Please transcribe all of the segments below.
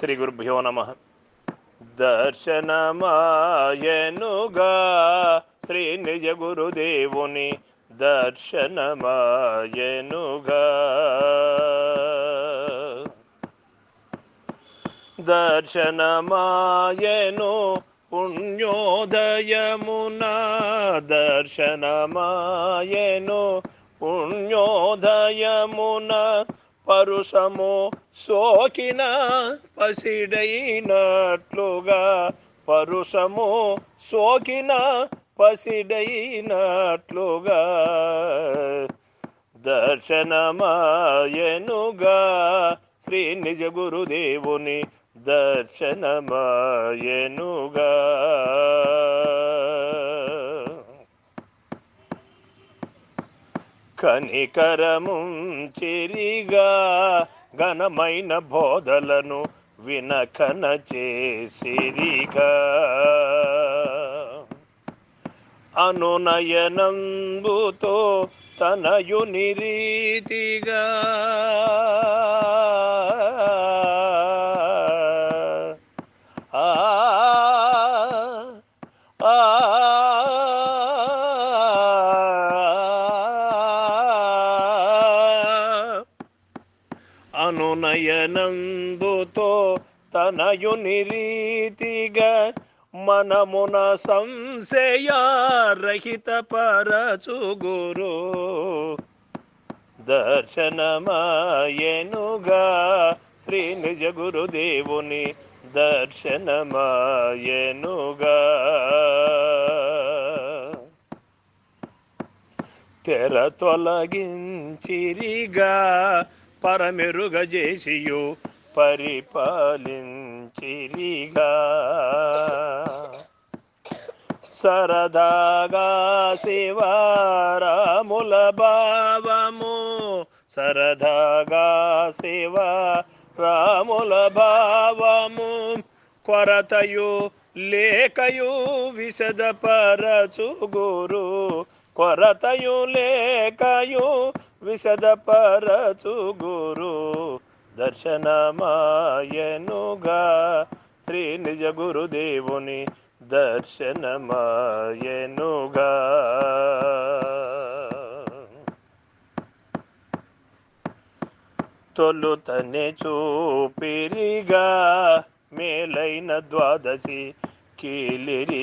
శ్రీ గురుభ్యో నమ. దర్శనమాయనుగా శ్రీ నిజ గురుదేవుని దర్శనమాయనుగా. దర్శనమాయను పుణ్యోదయమున దర్శనమాయను పుణ్యోదయమున పరుషము సోకిన పసిడైనట్లుగా. పరుషము సోకిన పసిడైనట్లుగా. దర్శనమాయనుగా శ్రీ నిజ గురుదేవుని దర్శనమాయనుగా. కనికరముంచిరిగా ఘనమైన బోధలను వినకన చేసిరిగా. అనునయనంబుతో తనయుని రీతిగా అనునయనంబుతో తనయుని రీతిగా మనమున సంశయారహిత పరచు గురు దర్శనమాయనుగా శ్రీ నిజ గురుదేవుని దర్శనమాయనుగా. తెర తొలగించిరిగా పరమెరుగ చేసియు పరిపాలించిరిగా. సరదాగా శివారాముల భావము సరదాగా శివ రాముల భావము కొరతయు లేకయు విశదపరచు గురు కొరతయు లేకయు విశదపరచు గురు దర్శనమాయనుగా శ్రీ నిజ గురుదేవుని దర్శనమాయనుగా. తొలుతనే చూపిరిగా మేలైన ద్వాదశి కీలిరిగించిరిగా.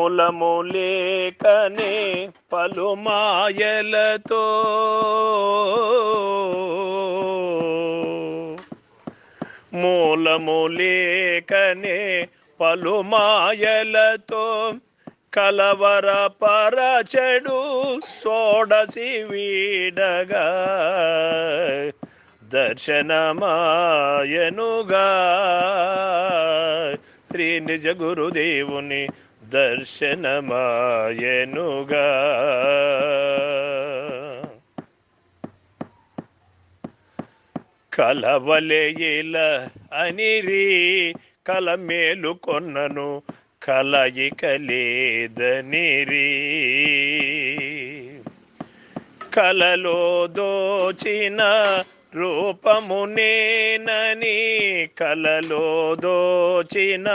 మూలము లేకనే పలుమాయలతో. మూలము లేకనే పలుమాయలతో. కలవర పరచడు సోడసి వీడగా. దర్శనమాయనుగా. శ్రీ నిజ గురుదేవుని దర్శనమాయనుగా. కలవలేయిల అనిరి కల మేలు కొన్నను కలయిక లేదనిరి. కలలో దోచిన రూపము నేనని కలలో దోచిన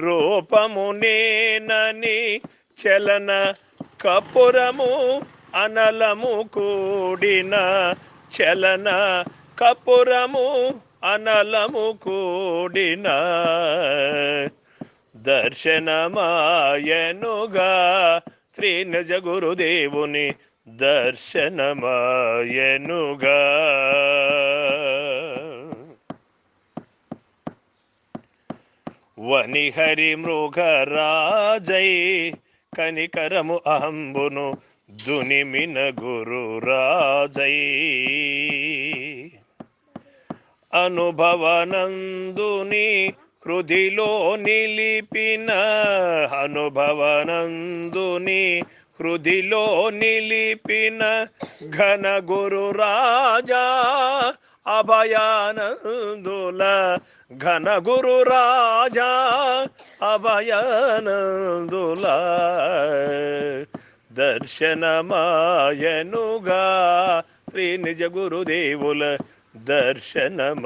రూపము నేనని చలన కపురము అనలము కూడిన చలన కపురము అనలము కూడిన దర్శనమాయనుగా శ్రీ నిజ గురుదేవుని దర్శనమాయనుగా. వనిహరి మృగరాజై కనికరము అహంబును దునిమిన గురు రాజై. అనుభవనందుని హృదిలో నిలిపిన అనుభవనందుని హృదిలో నిలిపిన ఘన గురు రాజా అభయానందుల ఘన గురు రాజా అభయానందుల దర్శనమాయనుగా. శ్రీ నిజ గురుదేవుల దర్శనమాయనుగా.